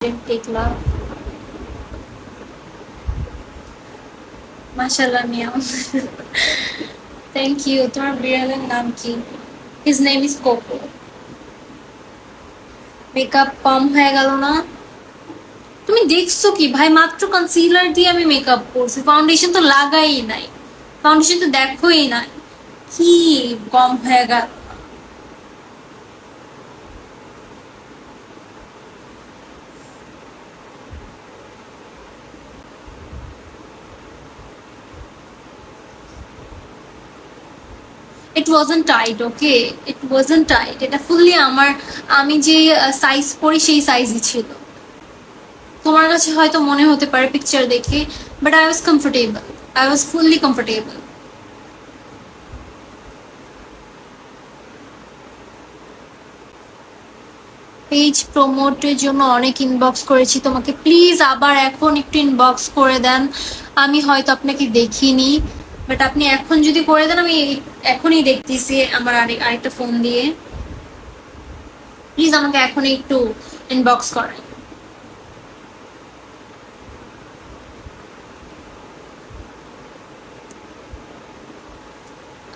টেকলা মাশাল্লাহ নিয়াম thank you তোমার বিড়ালের নাম কি his name is Coco makeup কম হয়ে গেল না তুমি দেখছ কি ভাই মাত্র কনসিলার দিয়ে আমি মেকআপ করছি ফাউন্ডেশন তো লাগাই নাই ফাউন্ডেশন তো দেখোই নাই কি কম হয়ে গেল it wasn't tight okay it wasn't tight এটা ফুললি আমার, আমি যে সাইজ পরি সেই সাইজই ছিল। তোমার কাছে হয়তো মনে হতে পারে পিকচার দেখে but I was comfortable I was fully comfortable page প্রমোটের জন্য অনেক ইনবক্স করেছি। তোমাকে প্লিজ আবার এখন একটু ইনবক্স করে দেন। আমি হয়তো আপনাকে দেখিনি। বাট আপনি এখন যদি করে দেন আমি এখনই দেখতেছি আমার আরেক আরেকটা ফোন দিয়ে। প্লিজ আমাকে এখনই একটু ইনবক্স করেন।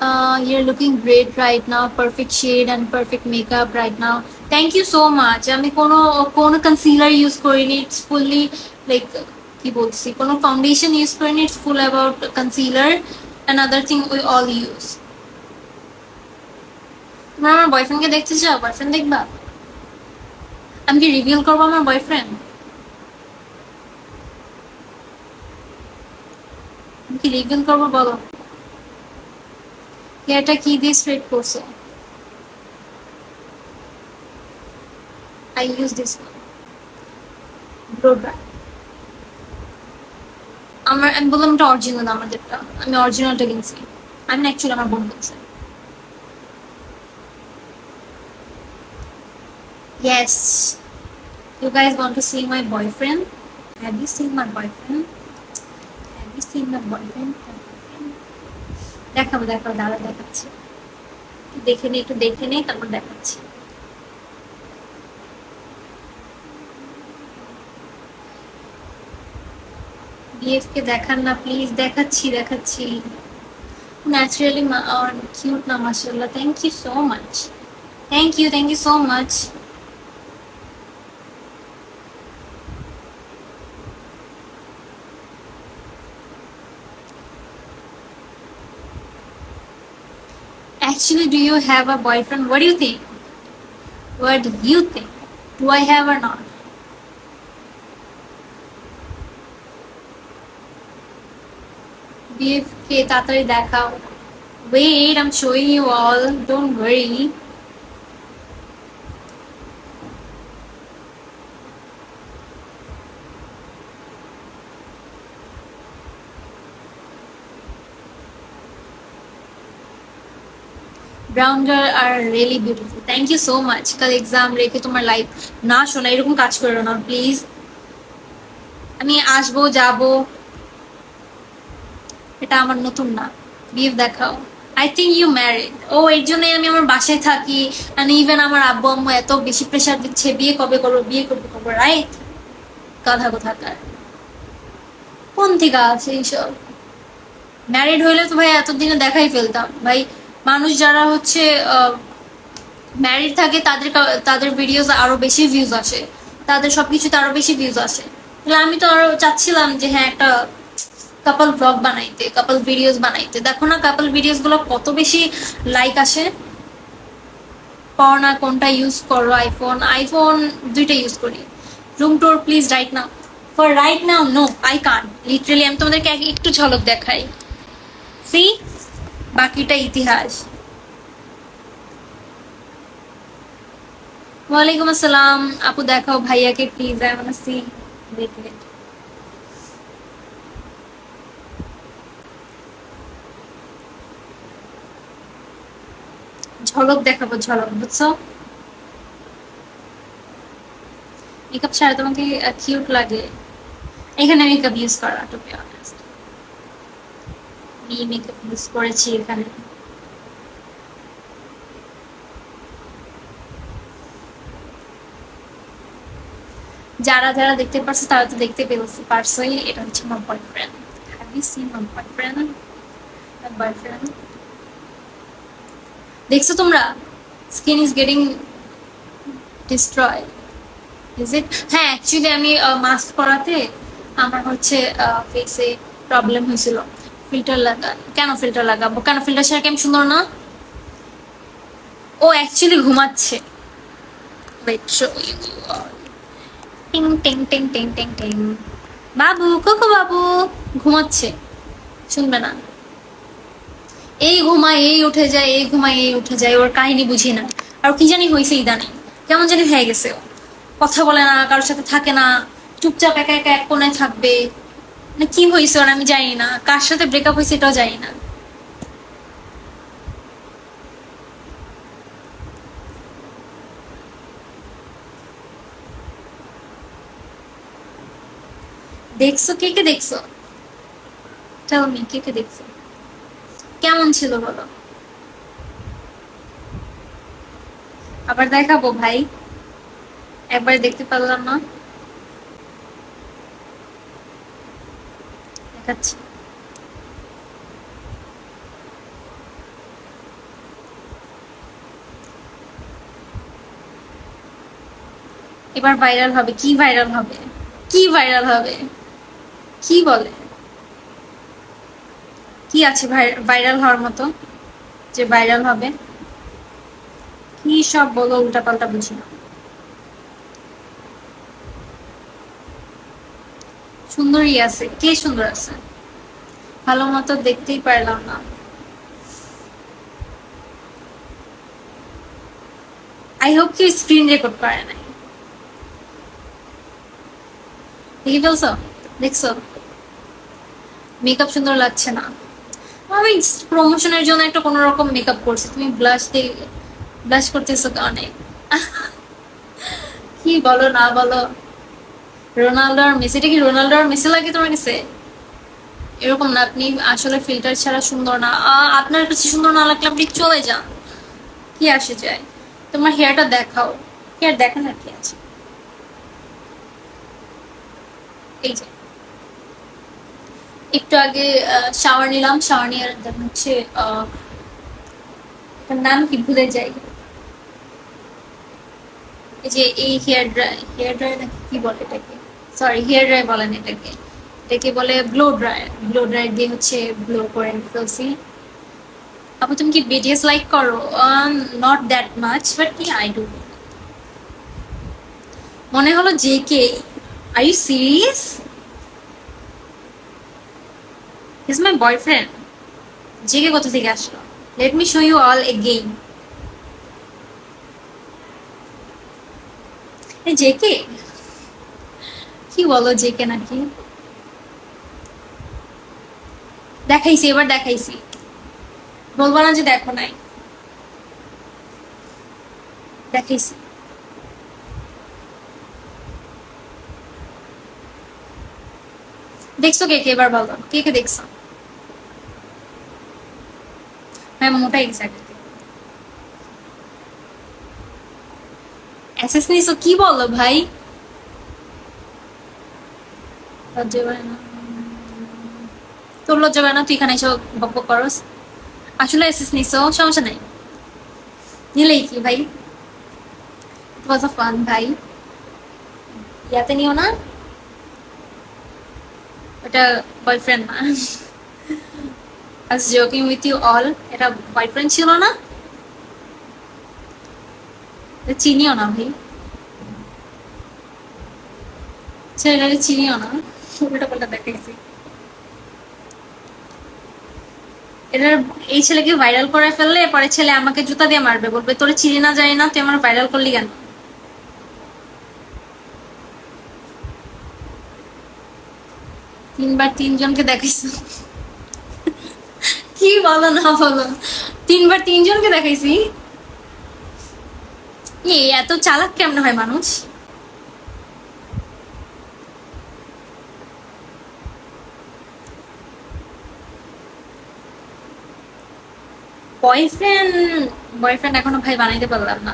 Uh, you're looking great right now perfect shade and perfect makeup right now. Thank you so much. আমি কোনো কোনো কনসিলার ইউজ করিনি ইটস ফুললি লাইক কি বলছি কোনো ফাউন্ডেশন ইউজ করিনি it's full about concealer other thing we all use তোমরা আমার বয়ফ্রেন্ডকে দেখতে চাও? বয়ফ্রেন্ড দেখবা? আমি কি রিভিল করব আমার বয়ফ্রেন্ড আমি কি রিভিল করব বলো? হেয়ারটা কি দিয়ে স্ট্রেট করছ? আই ইউজ দিস ড্রাই আমার আমি বললাম এটা অরিজিনাল আমাদেরটা আমি অরিজিনালটা কিনছি আমি না অ্যাকচুয়ালি আমার বোন কিনছে Yes. You guys want to see my boyfriend? Have you seen my boyfriend? Have you seen my boyfriend? দেখাবো দেখাবো দাদা দেখাচ্ছি দেখে নে একটু দেখে নেই তারপর দেখাচ্ছি বিএফ কে দেখান না প্লিজ দেখাচ্ছি দেখাচ্ছি ন্যাচারালি কিউট না মাসাল্লাহ thank you so much thank you thank you so much Actually, do you have a boyfriend? What do you think? What do you think? Do I have or not? BF তাড়াতাড়ি দেখাও Wait, I'm showing you all. Don't worry. Brown girl are really beautiful thank you so much কাল exam রেখে তোমার life না শোনা এরকম কাজ করো না প্লিজ আমি আসব যাব এটা আমার নতুন না। বিয়ে দেখাও। আই থিঙ্ক ইউ ম্যারিড ও এর জন্যই আমি আমার বাসায় থাকি। অ্যান্ড ইভেন আমার আব্বু, আম্মু এত বেশি প্রেশার দিচ্ছে, বিয়ে কবে করব, বিয়ে করব করব রাইট গাধা কোথাকার। কোন থেকে আছে এইসব? ম্যারিড হইলে তো ভাই এতদিনে দেখাই ফেলতাম। ভাই, মানুষ যারা হচ্ছে ম্যারিড থাকে, তাদের তাদের ভিডিওস আরও বেশি ভিউজ আসে। তাদের সবকিছুতে আরও বেশি ভিউজ আসে। তাহলে আমি তো আরও চাচ্ছিলাম যে হ্যাঁ একটা কাপল ব্লগ বানাইতে কাপল ভিডিওস বানাইতে। দেখো না কাপল ভিডিওসগুলো কত বেশি লাইক আসে? পাও না কোনটা ইউজ করো আইফোন আইফোন দুইটা ইউজ করি। Room tour please right now for right now no I can literally আমি তোমাদেরকে একটু ঝলক দেখাই। সি বাকিটা ইতিহাস। ওয়ালাইকুম আসসালাম। আপু দেখাও ভাইয়াকে please I want see wait ঝলক দেখাবো, ঝলক, বুঝছ? মেকআপ ছাড়া তোমাকে কিউট লাগে। এখানে মেকআপ ইউজ করা to be honest makeup use করেছি এখানে। যারা যারা দেখতে পারছ, তারা তো দেখতে পেরেছে পারছোই। এটা হচ্ছে আমার boyfriend have you seen my boyfriend boyfriend দেখছ তোমরা? Skin is getting destroy is it হ্যাঁ অ্যাকচুয়ালি আমি মাস্ক পরাতে আমার হচ্ছে ফেসে প্রবলেম হয়েছিল। ফিল্টার লাগা কেন ফিল্টার লাগাবো? কেন ফিল্টার ছাড়া কেমন সুন্দর না? ও অ্যাকচুয়ালি ঘুমাচ্ছে. টিং টিং টিং টিং টিং টিং বাবু, কোকো বাবু, ঘুমাচ্ছে। শুনবে না। এই ঘুমায়, এই উঠে যায়, এই ঘুমায়, এই উঠে যায়, ওর কাহিনী বুঝি না। আর কি জানি হয়েছে ইদানে। কেমন জানি হয়ে গেছে। ও। কথা বলে না, কারোর সাথে থাকে না, চুপচাপ একা একা এক কোনায় থাকবে। মানে কি হয়েছে ওর আমি জানি না, কার সাথে ব্রেকআপ হয়েছে এটাও জানি না। দেখছ কে কে দেখছ? মি কে কে দেখছ? কেমন ছিল বলো? আবার দেখাবো ভাই। একবার দেখতে পারলাম না। দেখাচ্ছি। এবার ভাইরাল হবে। কি ভাইরাল হবে? কি ভাইরাল হবে? কি বলে? কি আছে ভাইরাল হওয়ার মতো? যে ভাইরাল হবে? কি সব বলো, উল্টাপাল্টা বুঝি না। সুন্দরই আছে। কে সুন্দর আছে? ভালো মতো দেখতেই পারলাম না। আই হোপ কি স্ক্রিন রেকর্ড করে নাই। দেখে ফেলছো? দেখছ? মেকআপ সুন্দর লাগছে না। আমি প্রমোশনের জন্য একটা কোনো রকম মেকআপ করছি। তুমি ব্লাশ দিয়ে ব্লাশ করতেছো অনেক কি বলো, না বলো? রোনাল্ডো আর মেসি কি রোনাল্ডো আর মেসি লাগে তোমার কাছে? এরকম না, আপনি আসলে ফিল্টার ছাড়া সুন্দর না। আপনার কাছে সুন্দর না লাগলে আপনি চলে যান। কি আসে যায়? তোমার হেয়ারটা দেখাও। হেয়ার দেখেন আর কি আছে? এই যে। একটু আগে শাওয়ার নিলাম। শাওয়ার নিয়ে হচ্ছে নাম কি? ভুলে যাই। যে এই হেয়ার ড্রাই হেয়ার ড্রাই নাকি কি বলে এটাকে? সরি হেয়ার ড্রাই বলেন এটাকে। এটাকে বলে ব্লো ড্রাই। ব্লো ড্রাই দিয়ে হচ্ছে ব্লো করে ফেলছি। আপু, তুমি কি বিটিএস লাইক করো? নট দ্যাট মাচ বাট কি আই ডু মনে হলো J K are you serious is my boyfriend JK কোথা থেকে আসলো? Let me show you all again JK কি বলো জেকে নাকি? দেখাইছি, এবার দেখাইছি। বলব না যে দেখো নাই। দেখাইছি। দেখছ কে কে? এবার বলো। কে কে দেখছ? হ্যাঁ মোটা এক্সাক্ট অ্যাসেস নিছো কি বলো ভাই? তোর লজ্জা করে না? তুই এখানে এসে বক করস? আসলে অ্যাসেস নিছো সমস্যা নাই। নিলেই কি ভাই? ওয়াজ অফ ফান ভাই। ইয়াতে নিও না। ওটা বয়ফ্রেন্ড না। আজ উইথ ইউ অল এটা বয়ফ্রেন্ড ছিল না? চিনিও না ভাই। ছেলেটাকে চিনিও না। উল্টা পাল্টা এটার এই ছেলেকে ভাইরাল করে ফেললে পরে ছেলে আমাকে জুতা দিয়ে মারবে, বলবে, তোরে চিনি না, জানি না, তুই আমার ভাইরাল করলি কেন? তিনবার তিনজনকে দেখাইছো। কি বলো না বলো। তিনবার তিনজনকে দেখাইছি। এত চালাক কেমন হয় মানুষ? বয়ফ্রেন্ড বয়ফ্রেন্ড এখনও ভাই বানাইতে পারলাম না।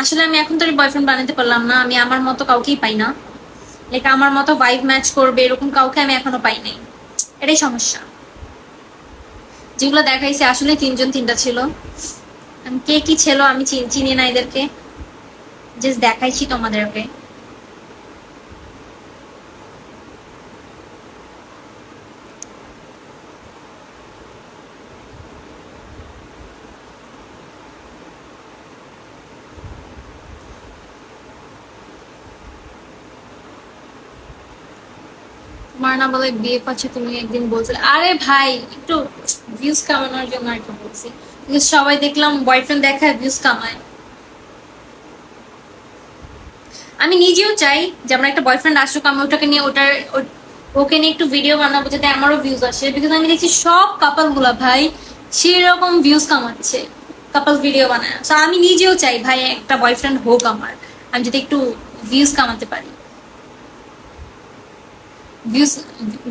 আসলে আমি এখন তো বয়ফ্রেন্ড বানাইতে পারলাম না। আমি আমার মতো কাউকেই পাই না। লাইক আমার মতো ভাইব ম্যাচ করবে এরকম কাউকে আমি এখনও পাই নাই। এটাই সমস্যা। যেগুলো দেখাইছে, আসলে তিনজন তিনটা ছিল। কে কি ছিল, আমি চিনি না এদেরকে। জাস্ট দেখাইছি তোমাদেরকে। তোমার না বলে বিয়ে আছে তুমি একদিন বলছিলে। আরে ভাই, একটু ভিউজ কামানোর জন্য আর কি বলছি। সবাই দেখলাম বয়ফ্রেন্ড দেখায় ভিউজ কামায়। আমি নিজেও চাই যে আমার একটা বয়ফ্রেন্ড আসুক, আমি ওটাকে নিয়ে ওটার ওকে নিয়ে একটু ভিডিও বানাবো, যাতে আমারও ভিউজ আসে। বিকজ আমি দেখছি সব কাপালগুলা ভাই সেরকম ভিউজ কামাচ্ছে কাপাল ভিডিও বানায়। তো আমি নিজেও চাই, ভাই, একটা বয়ফ্রেন্ড হোক আমার। আমি যদি একটু ভিউজ কামাতে পারি। ভিউজ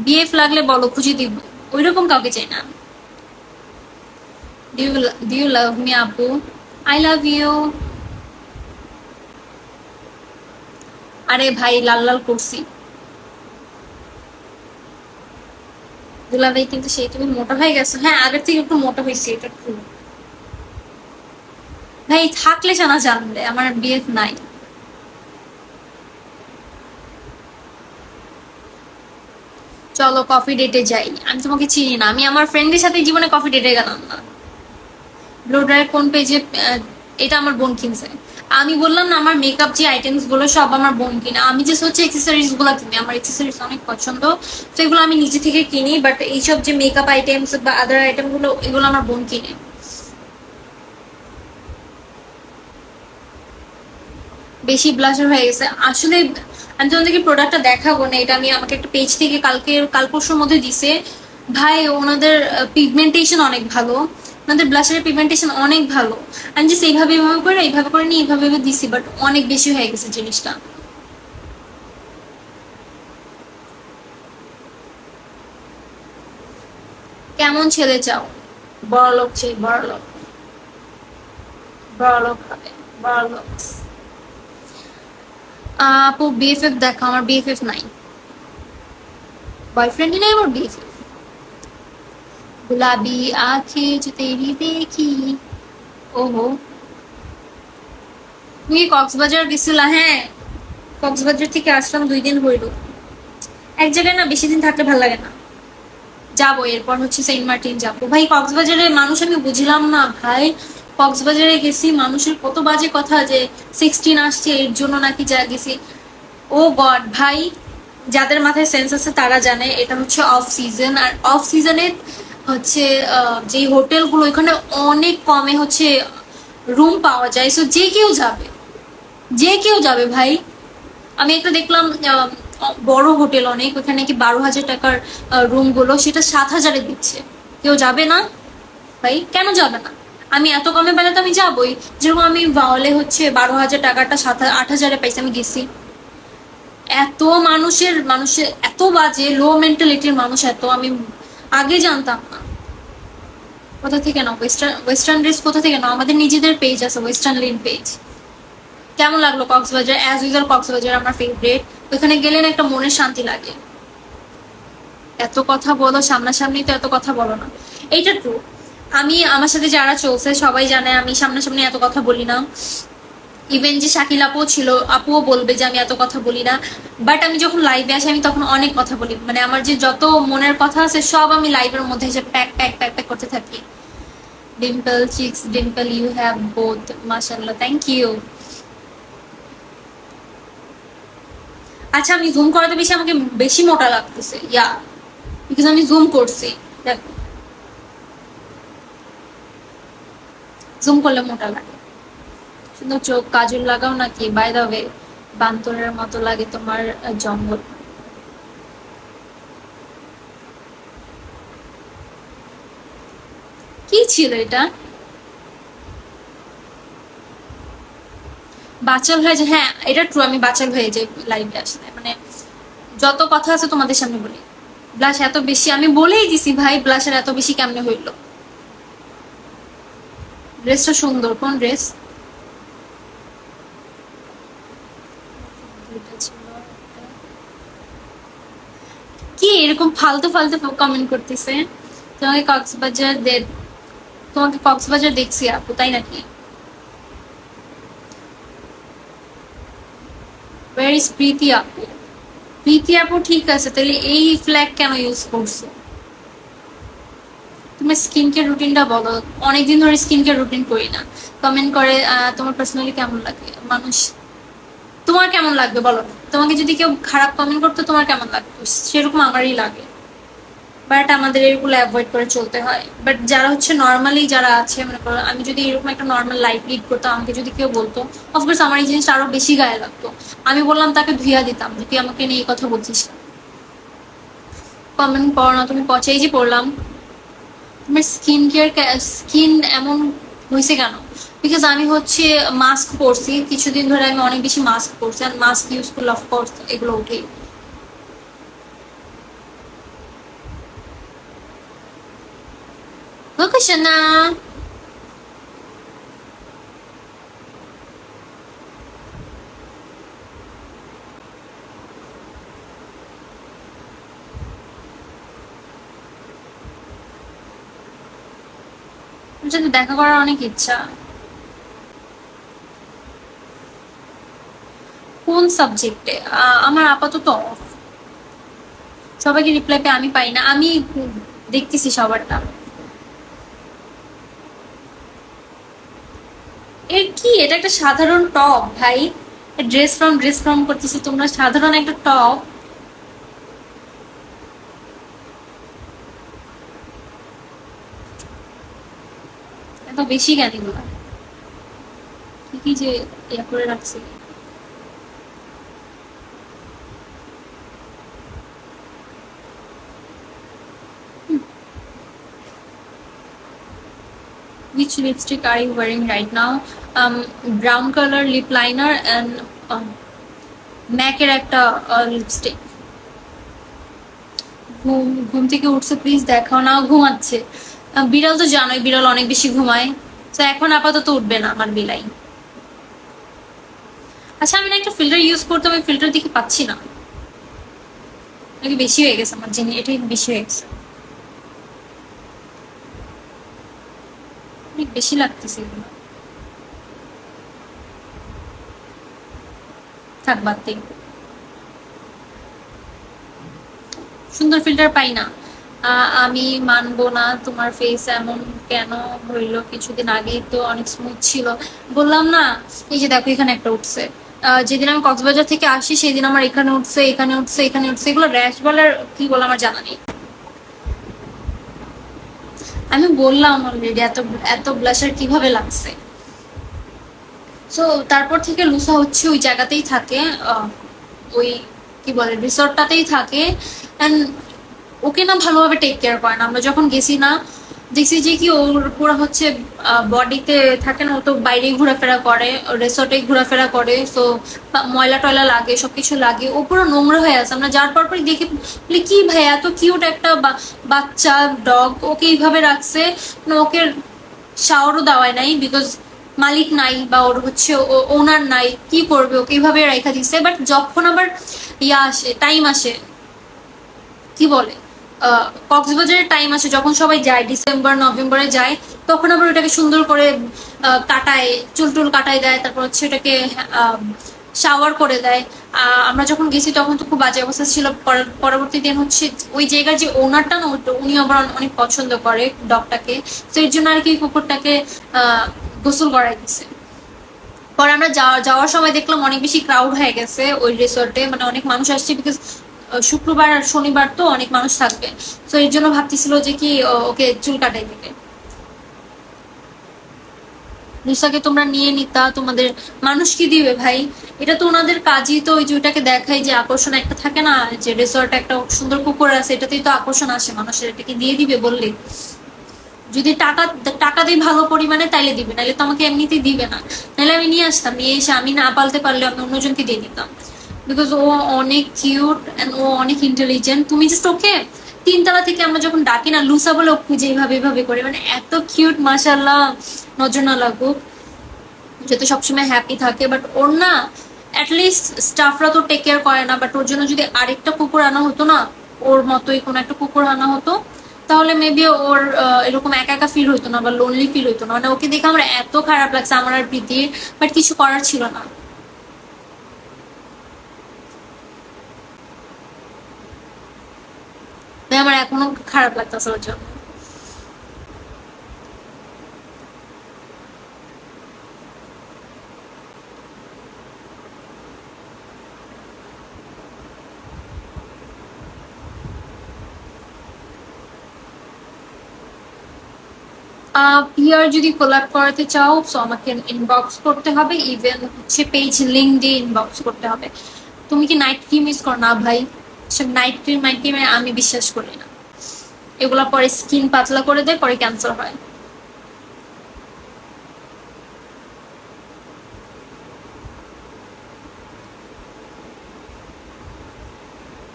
বিএফ লাগলে বলো, খুঁজে দিব ওইরকম কাউকে চাই না। Do do you love me আপু? আই লাভ ইউ আরে ভাই, লাল লাল করছি। দুলা ভাই কিন্তু সেই তুমি মোটা হয়ে গেছো। হ্যাঁ আগের থেকে একটু মোটা হয়েছে, এটা ভাই, থাকলে জানা জানলে আমার বিএফ নাই। চলো কফি ডেটে যাই। আমি তোমাকে চিনি না, আমি আমার ফ্রেন্ডের সাথে জীবনে কফি ডেটে গেলাম না। ব্লোডারের কোন পেজে এটা আমার বোন কিনছে। আমি বললাম না, আমার মেকআপ যে আইটেমসগুলো সব আমার বোন কিনে। আমি যে হচ্ছে এক্সেসরিজগুলো কিনি, আমার এক্সেসরিজ অনেক পছন্দ। তো এগুলো আমি নিজে থেকে কিনি বাট এইসব যে মেকআপ আইটেমস বা আদার আইটেমগুলো, এগুলো আমার বোন কিনে। বেশি ব্লাশার হয়ে গেছে। আসলে আমি তোমাদেরকে প্রোডাক্টটা দেখাবো না, এটা আমি আমাকে একটা পেজ থেকে কালকে, কাল পরশুর মধ্যে দিছে। ভাই, ওনাদের পিগমেন্টেশন অনেক ভালো। ওনাদের ব্লাশারের পিগমেন্টেশন অনেক ভালো। আমি যে এইভাবে এইভাবে করে এইভাবে করে নিয়ে এইভাবে দিছি বাট অনেক বেশি হয়ে গেছে জিনিসটা। কেমন ছেলে চাও? বড় লোক চাই বড় লোক বড় লোক হবে বড় লোক আপু বিএফএফ দেখো আমার বিএফএফ নাই বয়ফ্রেন্ডই নাই আমার বিএফএফ गुलाबी आंखें जो तेरी देखी ওহো তুমি কক্সবাজার গেছিলা হ্যাঁ কক্সবাজার থেকে আসলাম দুই দিন হইল এক জায়গায় না বেশি দিন থাকলে ভালো লাগে না যাবো এরপর হচ্ছে সেন্ট মার্টিন যাবো ভাই কক্সবাজারের মানুষ আমি বুঝলাম না ভাই কক্সবাজারে গেছি, মানুষের কত বাজে কথা যে সিক্সটিন আসছে, এর জন্য নাকি যা গেছি। ও গড, ভাই, যাদের মাথায় সেন্স আছে তারা জানে, এটা হচ্ছে অফ সিজন আর অফ সিজনে হচ্ছে যে হোটেলগুলো এখানে অনেক কমে হচ্ছে রুম পাওয়া যায়। সো যে কেউ যাবে, যে কেউ যাবে, ভাই। আমি একটা দেখলাম বড় হোটেল অনেক ওখানে কি বারো হাজার টাকার রুমগুলো সেটা সাত হাজারে দিচ্ছে। কেউ যাবে না? ভাই, কেন যাবে না? আমি এত কমে পেলে তো আমি যাবই। যেরকম আমি বাওয়ালে হচ্ছে বারো হাজার টাকাটা, সাত আট হাজারে পাইছি, আমি গেছি। এত মানুষের মানুষের, এত বাজে লো মেন্টালিটির মানুষ এত, আমি আগে জানতাম না। কোথা থেকে নাও? ওয়েস্টার্ন ওয়েস্টার্ন ড্রেস কোথা থেকে নাও? আমাদের নিজেদের পেজ আছে ওয়েস্টার্ন লিন পেজ কেমন লাগল কক্সবাজার? অ্যাজ ইউজাল কক্সবাজার আমার ফেভারিট ওখানে গেলে না একটা মনের শান্তি লাগে। এত কথা বলো, সামনাসামনি তো এত কথা বলো না। এইটা ট্রু আমি আমার সাথে যারা চলছে, সবাই জানে আমি সামনাসামনি এত কথা বলি না। ইভেন যে শাকিল আপুও ছিল, আপুও বলবে যে আমি এত কথা বলি না। বাট আমি যখন লাইভে আসি, আমি তখন অনেক কথা বলি। মানে আমার যে যত মনের কথা আছে, সব আমি লাইভের মধ্যে এসে প্যাক প্যাক প্যাক প্যাক করতে থাকি। Dimple cheeks dimple you have both মাশাল্লাহ থ্যাংক ইউ আচ্ছা আমি জুম করাতে বেশি আমাকে বেশি মোটা লাগতেছে। ইয়া বিকজ আমি জুম করছি। দেখো। জুম করলে মোটা লাগে। সুন্দর চোখ, কাজল লাগাও নাকি? বাই দা ওয়ে বান্তরের মতো লাগে তোমার জঙ্গল। কি ছিল এটা? বাচাল হয়ে যায়। হ্যাঁ এটা ট্রু আমি বাচাল হয়ে যাই লাইভে আসলে। মানে যত কথা আছে তোমাদের সামনে বলি। ব্লাশ এত বেশি, আমি বলেই দিছি ভাই ব্লাশের এত বেশি কেমনে হইল? ড্রেসটা সুন্দর কোন ড্রেস কি এরকম ফালতু ফালতু কমেন্ট করতেছে? তোমাকে কক্সবাজার তোমাকে কক্সবাজার দেখছি আপু তাই নাকি? ওয়ার ইজ প্রীতি আপু? প্রীতি আপু ঠিক আছে তাহলে এই ফ্ল্যাগ কেন ইউজ করছ? তুমি স্কিন কেয়ার রুটিনটা বলো। অনেকদিন ধরে স্কিন কেয়ার রুটিন করি না। কমেন্ট করে তোমার পার্সোনালি কেমন লাগে? মানুষ, তোমার কেমন লাগবে বলো তোমাকে যদি কেউ খারাপ কমেন্ট করতো, তোমার কেমন লাগতো সেরকম আমারই লাগে। বাট আমাদের এগুলো অ্যাভয়েড করে চলতে হয়। বাট যারা হচ্ছে নর্মালি যারা আছে, মনে করো, আমি যদি এরকম একটা নর্মাল লাইফ লিড করতাম, আমাকে যদি কেউ বলতো অফকোর্স আমার এই জিনিসটা আরও বেশি গায়ে লাগতো। আমি বললাম, তাকে ধুইয়া দিতাম, তুই আমাকে নিয়ে এই কথা বলছিস কমেন্ট পড়ো না, তুমি পচাই যে পড়লাম। তোমার স্কিন কেয়ার স্কিন এমন হয়েছে কেন? বিকজ আমি হচ্ছে মাস্ক পরছি, কিছুদিন ধরে আমি অনেক বেশি মাস্ক পরছি, আর মাস্ক ইউজ করলে অফকোর্স এগুলো উঠেই সোনা ওর সাথে দেখা করার অনেক ইচ্ছা। কোন সাবজেক্টে আমার আপাতত off। সবাইকে রিপ্লাই পেয়ে আমি পাই না। আমি দেখতেছি সবারটা। এর কি? এটা একটা সাধারণ টপ ভাই। ড্রেস ফ্রম ড্রেস ফ্রম করতেছি তোমরা। সাধারণ একটা টপ এত বেশি এগুলো কি কি যে ইয়া করে রাখছি Which lipstick are you wearing right now? Um, brown color lip liner and um, MAC এর একটা লিপস্টিক ঘুম ঘুম থেকে উঠছে প্লিজ দেখাও না ঘুমাচ্ছে বিড়াল তো জানোই, বিড়াল অনেক বেশি ঘুমায়। তো এখন আপাতত উঠবে না আমার বিলাই। আচ্ছা আমি না একটা ফিল্টার ইউজ করতে আমি ফিল্টার দিকে পাচ্ছি না। নাকি বেশি হয়ে গেছে আমার জিনিস, এটাই বেশি হয়ে গেছে। অনেক বেশি লাগতেছে এগুলো। থাক, বাদ। সুন্দর ফিল্টার পাই না। আমি মানবো না, তোমার ফেস এমন কেন হইল? কিছুদিন আগেই তো অনেক স্মুথ ছিল। বললাম না, এই যে দেখো এখানে একটা উঠছে। যেদিন আমি কক্সবাজার থেকে আসি, সেদিন আমার এখানে উঠছে এখানে উঠছে এখানে উঠছে। এগুলো র্যাশ বলার কি বলে আমার জানা নেই। আমি বললাম অলরেডি এত এত ব্লাশার কীভাবে লাগছে? সো তারপর থেকে লুসা হচ্ছে ওই জায়গাতেই থাকে ওই কি বলে রিসর্টটাতেই থাকে। অ্যান্ড ওকে না ভালোভাবে টেক কেয়ার করে না। আমরা যখন গেছি না, দেখছি যে কি ওর পুরো হচ্ছে বডিতে থাকে না, ও তো বাইরেই ঘোরাফেরা করে রেসর্টে ঘোরাফেরা করে তো ময়লা টয়লা লাগে, সবকিছু লাগে, ও পুরো নোংরা হয়ে আছে। আমরা যার পর দেখে, বলি, কি ভাই, এত কিউট একটা বাচ্চা ডগ ওকে এইভাবে রাখছে? ওকে শাওয়ারও দেওয়ায় নাই বিকজ মালিক নাই বা ওর হচ্ছে ওনার নাই, কি করবে? ওকে এইভাবে রেখা দিচ্ছে বাট যখন আবার ইয়া আসে টাইম আসে, কি বলে? কক্সবাজারের টাইম আসে যখন সবাই যায় ডিসেম্বর নভেম্বরে যায়, তখন আবার ওটাকে সুন্দর করে কাটায়, চুল টুল কাটায় দেয়, তারপর হচ্ছে ওটাকে শাওয়ার করে দেয়। আমরা যখন গেছি তখন তো খুব বাজে অবস্থা ছিল। পরবর্তী দিন হচ্ছে ওই জায়গার যে ওনারটা না উনি আবার অনেক পছন্দ করে ডগটাকে তো এর জন্য আর কি কুকুরটাকে গোসল করাই দিছে। পরে আমরা যাওয়া- যাওয়ার সময় দেখলাম অনেক বেশি ক্রাউড হয়ে গেছে ওই রিসোর্টে মানে অনেক মানুষ আসছে বিকজ শুক্রবার আর শনিবার তো অনেক মানুষ থাকবে। তো এর জন্য ভাবতেছিল যে কি ওকে চুল কাটাই দিবে। লুসাকে তোমরা নিয়ে নিতা, তোমাদের মানুষ কি দিবে ভাই? এটা তো ওনাদের কাজই, তো ওই যে ওটাকে দেখায় যে আকর্ষণ একটা থাকে না, যে রিসোর্ট একটা সুন্দর কুকুর আছে, এটাতেই তো আকর্ষণ আসে মানুষের, এটাকে দিয়ে দিবে বললে। যদি টাকা টাকা দিয়ে ভালো পরিমাণে তাইলে দিবে নাহলে তো আমাকে এমনিতেই দিবে না। নাহলে আমি নিয়ে আসতাম, নিয়ে এসে আমি না পালতে পারলে আমি অন্যজনকে দিয়ে দিতাম বিকজ ও অনেক কিউট ও অনেক ইন্টেলিজেন্ট তুমি জাস্ট ওকে তিনতলা থেকে আমরা যখন ডাকি না, লুসা বলে ও খুঁজে এইভাবে করে। মানে এত কিউট মাসাল্লাহ নজর না লাগুক। যাতে সবসময় হ্যাপি থাকে বাট ওর না অ্যাটলিস্ট স্টাফরা তো টেক কেয়ার করে না। বাট ওর জন্য যদি আরেকটা কুকুর আনা হতো না, ওর মতোই কোনো একটা কুকুর আনা হতো, তাহলে মেবি ওর এরকম একা একা ফিল হইতো না বা লোনলি ফিল হইতো না। মানে ওকে দেখে আমার এত খারাপ লাগছে, আমার আর প্রীতির বাট কিছু করার ছিল না। আমার এখনও খারাপ লাগতেছে ওর জন্য। পিআর যদি কোলাপ করাতে চাও সো আমাকে ইনবক্স করতে হবে ইভেন হচ্ছে পেজ লিঙ্ক দিয়ে ইনবক্স করতে হবে। তুমি কি নাইট ক্রিম ইউজ করো? না ভাই। সব নাইট ক্রিম নাইট আমি বিশ্বাস করি না। এগুলা পরে স্কিন পাতলা করে দেয়, পরে ক্যান্সার হয়।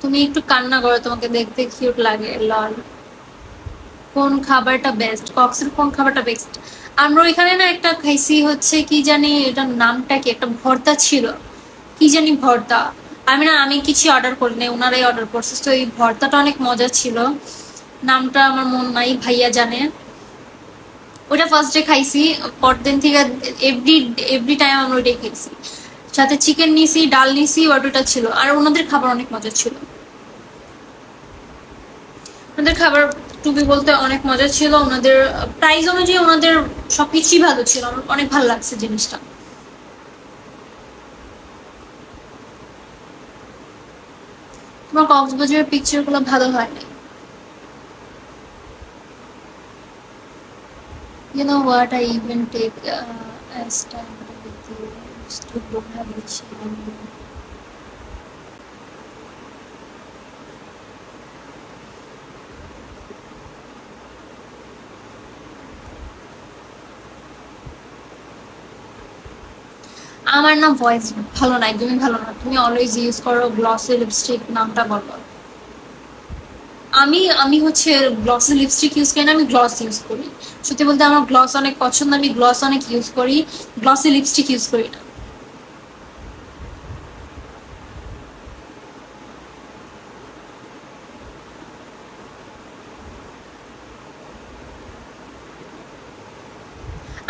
তুমি একটু কান্না করো, তোমাকে দেখতে কিউট লাগে লল কোন খাবারটা বেস্ট কক্সের কোন খাবারটা বেস্ট আমরা ওইখানে না একটা খাইছি হচ্ছে কি জানি, এটার নামটা কি? একটা ভর্তা ছিল। কি জানি ভর্তা। আমি না, আমি কিছু অর্ডার করি নাই ওনারাই অর্ডার করছে। তো এই ভর্তাটা অনেক মজা ছিল। নামটা আমার মন নাই, ভাইয়া জানে। ওটা ফার্স্ট ডে খাইছি, পরদিন থেকে এভরি এভরি টাইম আমরা ওইটাই খাইছি। সাথে চিকেন নিছি, ডাল নিছি, ওটা ছিল। আর ওনাদের খাবার অনেক মজা ছিল। ওনাদের খাবার টুপি বলতে অনেক মজা ছিল। ওনাদের প্রাইস অনুযায়ী ওনাদের সবকিছুই ভালো ছিল। আমার অনেক ভালো লাগছে জিনিসটা। তোমার কক্সবাজারের পিকচার গুলো ভালো হয় না You know what? I even take uh, as time with you to don't have আমার না ভয়েস ভালো না একদমই ভালো না, তুমি অলওয়েজ ইউজ করো গ্লসি লিপস্টিক নামটা বলো। আমি আমি হচ্ছে গ্লসি লিপস্টিক ইউজ করি না, আমি গ্লস ইউজ করি। সত্যি বলতে আমার গ্লস অনেক পছন্দ, আমি গ্লস অনেক ইউজ করি গ্লসি লিপস্টিক ইউজ করি না।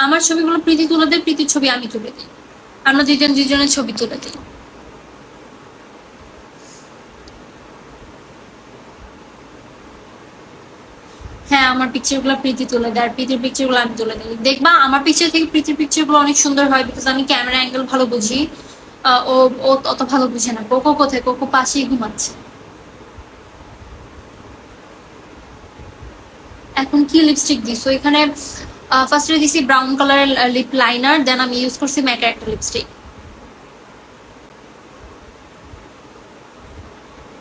আমার ছবিগুলো প্রীতি তুলে দেয়, প্রীতির ছবি আমি তুলে দিই। আমরা দুজন দুজনের ছবি তুলে দিই। হ্যাঁ আমার পিকচারগুলো প্রীতি তুলে দেয়। আর প্রীতির পিকচারগুলো আমি তুলে দিই। দেখবা, আমার পিকচার থেকে প্রীতির পিকচারগুলো অনেক সুন্দর হয় বিকজ আমি ক্যামেরা অ্যাঙ্গেল ভালো বুঝি। ও ও অত ভালো বুঝে না। কোকো কোথায়? কোকো পাশেই ঘুমাচ্ছে। এখন কি লিপস্টিক দিছো? এখানে ফার্স্টে দিছি ব্রাউন কালারের লিপ লাইনার দেন আমি ইউজ করছি ম্যাকের একটা লিপস্টিক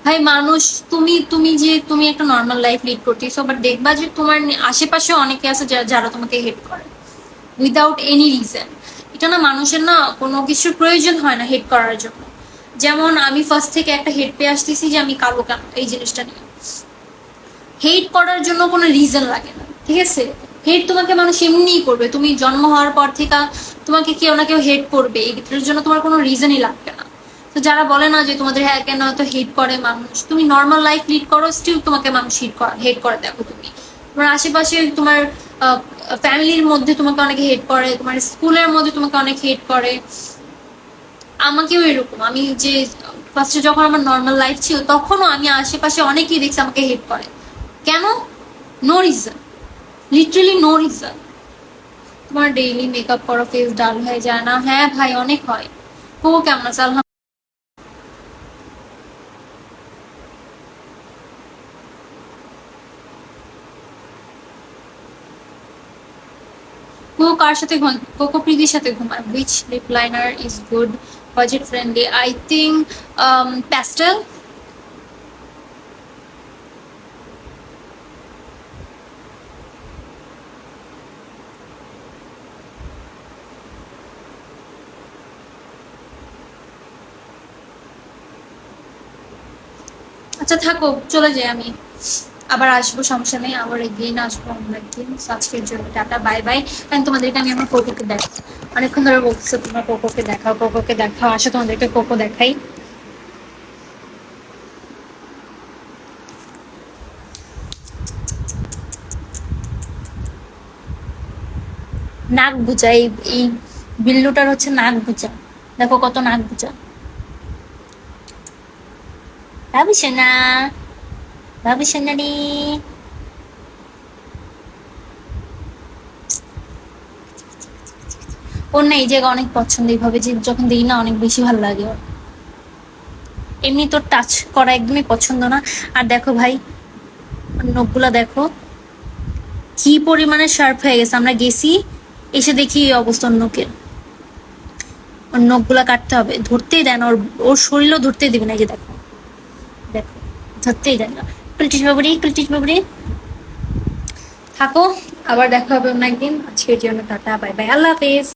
ভাই, মানুষ, তুমি তুমি যে, তুমি একটা নর্মাল লাইফ লিড করতেছো বাট দেখবা যে তোমার আশেপাশে অনেকে আছে যারা তোমাকে হেট করে উইদাউট এনি রিজন এটা না মানুষের না কোনো কিছুর প্রয়োজন হয় না হেট করার জন্য। যেমন আমি ফার্স্ট থেকে একটা হেট পেয়ে আসতেছি যে আমি কালো কেন, এই জিনিসটা নিয়ে। হেট করার জন্য কোনো রিজন লাগে না, ঠিক আছে? হেট তোমাকে মানুষ এমনিই করবে। তুমি জন্ম হওয়ার পর থেকে তোমাকে কেউ না কেউ হেট করবে। এটার জন্য তোমার কোনো রিজনই লাগবে না। তো যারা বলে না যে তোমাদের হ্যাঁ কেন হয়তো হেট করে মানুষ, তুমি নর্মাল লাইফ লিড করো স্টিল তোমাকে মানুষ হিট হেট করে দেখো তুমি। তোমার আশেপাশে তোমার ফ্যামিলির মধ্যে তোমাকে অনেকে হেট করে, তোমার স্কুলের মধ্যে তোমাকে অনেক হেট করে। আমাকেও এরকম। আমি যে ফার্স্টে যখন আমার নর্মাল লাইফ ছিল, তখনও আমি আশেপাশে অনেকেই দেখছি আমাকে হেট করে। কেন? No reason literally no reason তোমার ডেইলি মেকআপ করো ফেস ডাল হয়ে যায় না। হ্যাঁ ভাই, অনেক হয়। ও কেমন আছে? আলহামদুলিল্লাহ কার সাথে কোকো প্রীতির সাথে ঘুমায়। Which lip liner is good budget friendly I think pastel আচ্ছা থাকো, চলে যাই আমি। আবার আসব, সমস্যা নেই, আবার এগিয়ে আসব আমরা একদিন। আজকের জন্য টাটা বাই বাই কারণ তোমাদেরকে আমি আমার কোকোকে দেখ, অনেকক্ষণ ধরে বলছো তোমার কোকোকে দেখাও কোকোকে দেখাও, আসো, তোমাদেরকে কোকো দেখাই। নাক বুঝা এই এই বিল্লুটার হচ্ছে নাক বুঝা দেখো কত নাক বুঝা বাবু সোনা বাবু সোনা রে ওর না এই জায়গা অনেক পছন্দ, এইভাবে যে যখন দেখি না অনেক বেশি ভালো লাগে ওর। এমনি তোর টাচ করা একদমই পছন্দ না। আর দেখো ভাই, ওর নখগুলা দেখো, কি পরিমাণে শার্প হয়ে গেছে। আমরা গেছি, এসে দেখি এই অবস্থা নখের। ওর নখগুলা কাটতে হবে। ধরতেই দেন ওর ওর শরীরও ধরতেই দেবে না এই যে দেখো। ধরতেই দেয় না প্রিটিশ বাবুরি প্রিটিশ বাবুরি থাকো, আবার দেখা হবে অন্য একদিন। আজকের জন্য টাটা বাই বাই আল্লাহ হাফেজ।